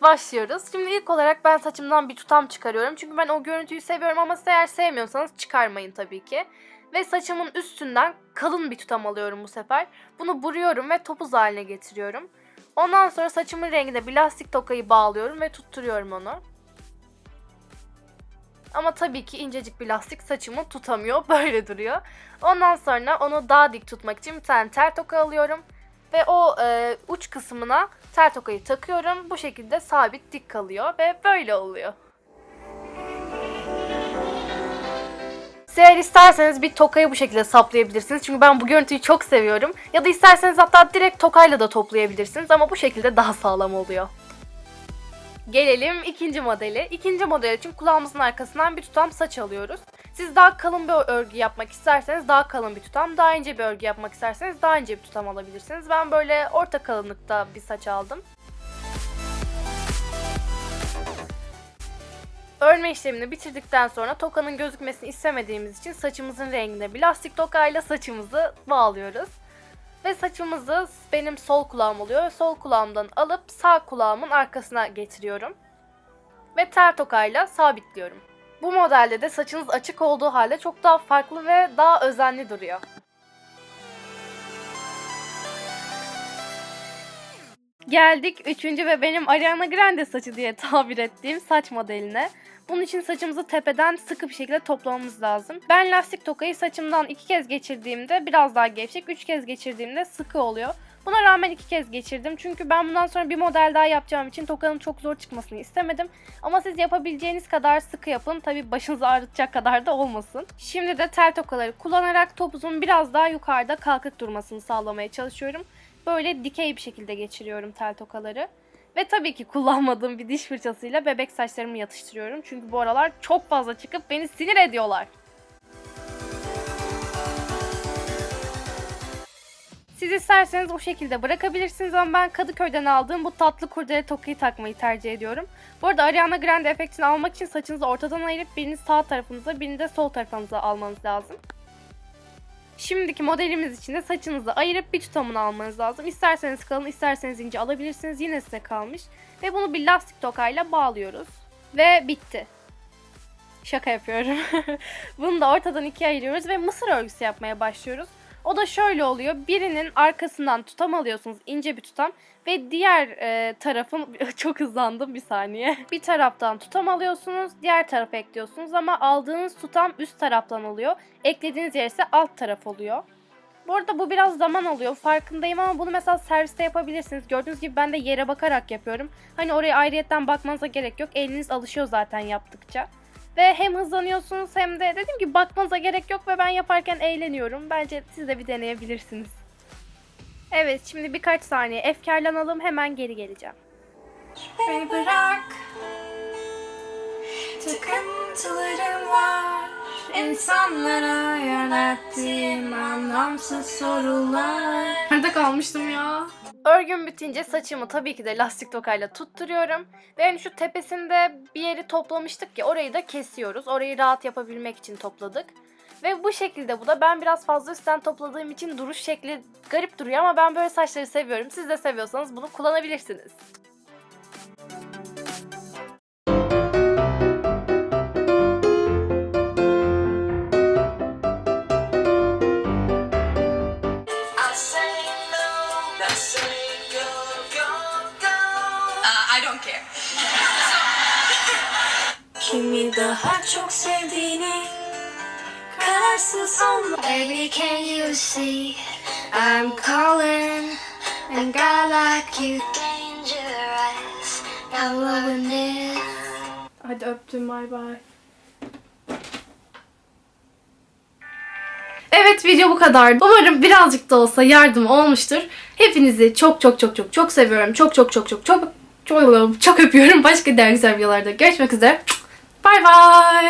başlıyoruz. Şimdi ilk olarak ben saçımdan bir tutam çıkarıyorum. Çünkü ben o görüntüyü seviyorum ama siz eğer sevmiyorsanız çıkarmayın tabii ki. Ve saçımın üstünden kalın bir tutam alıyorum bu sefer. Bunu buruyorum ve topuz haline getiriyorum. Ondan sonra saçımın rengine bir lastik tokayı bağlıyorum ve tutturuyorum onu. Ama tabii ki incecik bir lastik saçımı tutamıyor. Böyle duruyor. Ondan sonra onu daha dik tutmak için bir tane tel toka alıyorum. Ve o e, uç kısmına tel tokayı takıyorum. Bu şekilde sabit dik kalıyor ve böyle oluyor. Siz Eğer isterseniz bir tokayı bu şekilde saplayabilirsiniz. Çünkü ben bu görüntüyü çok seviyorum. Ya da isterseniz hatta direkt tokayla da toplayabilirsiniz. Ama bu şekilde daha sağlam oluyor. Gelelim ikinci modeli. İkinci model için kulağımızın arkasından bir tutam saç alıyoruz. Siz daha kalın bir örgü yapmak isterseniz daha kalın bir tutam, daha ince bir örgü yapmak isterseniz daha ince bir tutam alabilirsiniz. Ben böyle orta kalınlıkta bir saç aldım. Örme işlemini bitirdikten sonra tokanın gözükmesini istemediğimiz için saçımızın rengine bir lastik tokayla saçımızı bağlıyoruz. Ve saçımızı benim sol kulağım oluyor. Sol kulağımdan alıp sağ kulağımın arkasına getiriyorum. Ve tel tokayla sabitliyorum. Bu modelde de saçınız açık olduğu halde çok daha farklı ve daha özenli duruyor. Geldik üçüncü ve benim Ariana Grande saçı diye tabir ettiğim saç modeline. Bunun için saçımızı tepeden sıkı bir şekilde toplamamız lazım. Ben lastik tokayı saçımdan iki kez geçirdiğimde biraz daha gevşek, üç kez geçirdiğimde sıkı oluyor. Buna rağmen iki kez geçirdim. Çünkü ben bundan sonra bir model daha yapacağım için tokanın çok zor çıkmasını istemedim. Ama siz yapabileceğiniz kadar sıkı yapın. Tabi başınızı ağrıtacak kadar da olmasın. Şimdi de tel tokaları kullanarak topuzun biraz daha yukarıda kalkık durmasını sağlamaya çalışıyorum. Böyle dikey bir şekilde geçiriyorum tel tokaları. Ve tabii ki kullanmadığım bir diş fırçasıyla bebek saçlarımı yatıştırıyorum. Çünkü bu aralar çok fazla çıkıp beni sinir ediyorlar. Siz isterseniz o şekilde bırakabilirsiniz ama ben Kadıköy'den aldığım bu tatlı kurdele tokayı takmayı tercih ediyorum. Bu arada Ariana Grande efektini almak için saçınızı ortadan ayırıp birini sağ tarafınıza birini de sol tarafınıza almanız lazım. Şimdiki modelimiz için de saçınızı ayırıp bir tutamını almanız lazım. İsterseniz kalın isterseniz ince alabilirsiniz yine size kalmış. Ve bunu bir lastik tokayla bağlıyoruz. Ve bitti. Şaka yapıyorum. bunu da ortadan ikiye ayırıyoruz ve mısır örgüsü yapmaya başlıyoruz. O da şöyle oluyor. Birinin arkasından tutam alıyorsunuz. ince bir tutam. Ve diğer e, tarafın... çok hızlandım bir saniye. Bir taraftan tutam alıyorsunuz. Diğer tarafa ekliyorsunuz. Ama aldığınız tutam üst taraftan oluyor. Eklediğiniz yer ise alt taraf oluyor. Bu arada bu biraz zaman alıyor farkındayım ama bunu mesela serviste yapabilirsiniz. Gördüğünüz gibi ben de yere bakarak yapıyorum. Hani oraya ayrıyetten bakmanıza gerek yok. Eliniz alışıyor zaten yaptıkça. Ve hem hızlanıyorsunuz hem de dedim ki bakmanıza gerek yok ve ben yaparken eğleniyorum. Bence siz de bir deneyebilirsiniz. Evet şimdi birkaç saniye efkarlanalım hemen geri geleceğim. Beni bırak Takıntılarım var İnsanlara yönelttiğim anlamsız sorular Nerede kalmıştım ya? Örgüm bitince saçımı tabii ki de lastik tokayla tutturuyorum. Ve yani şu tepesinde bir yeri toplamıştık ya orayı da kesiyoruz. Orayı rahat yapabilmek için topladık. Ve bu şekilde bu da ben biraz fazla üstten topladığım için duruş şekli garip duruyor ama ben böyle saçları seviyorum. Siz de seviyorsanız bunu kullanabilirsiniz. I don't care. Kimi daha çok sevdiğini Kararsız olma Baby can you see I'm calling And guy like you Dangerous I'm loving it Hadi öptüm bay bay. Evet video bu kadar. Umarım birazcık da olsa yardım olmuştur. Hepinizi çok çok çok çok çok seviyorum. Çok çok çok çok çok çok çok öpüyorum. Başka diğer güzel videolarda görüşmek üzere. Bay bay.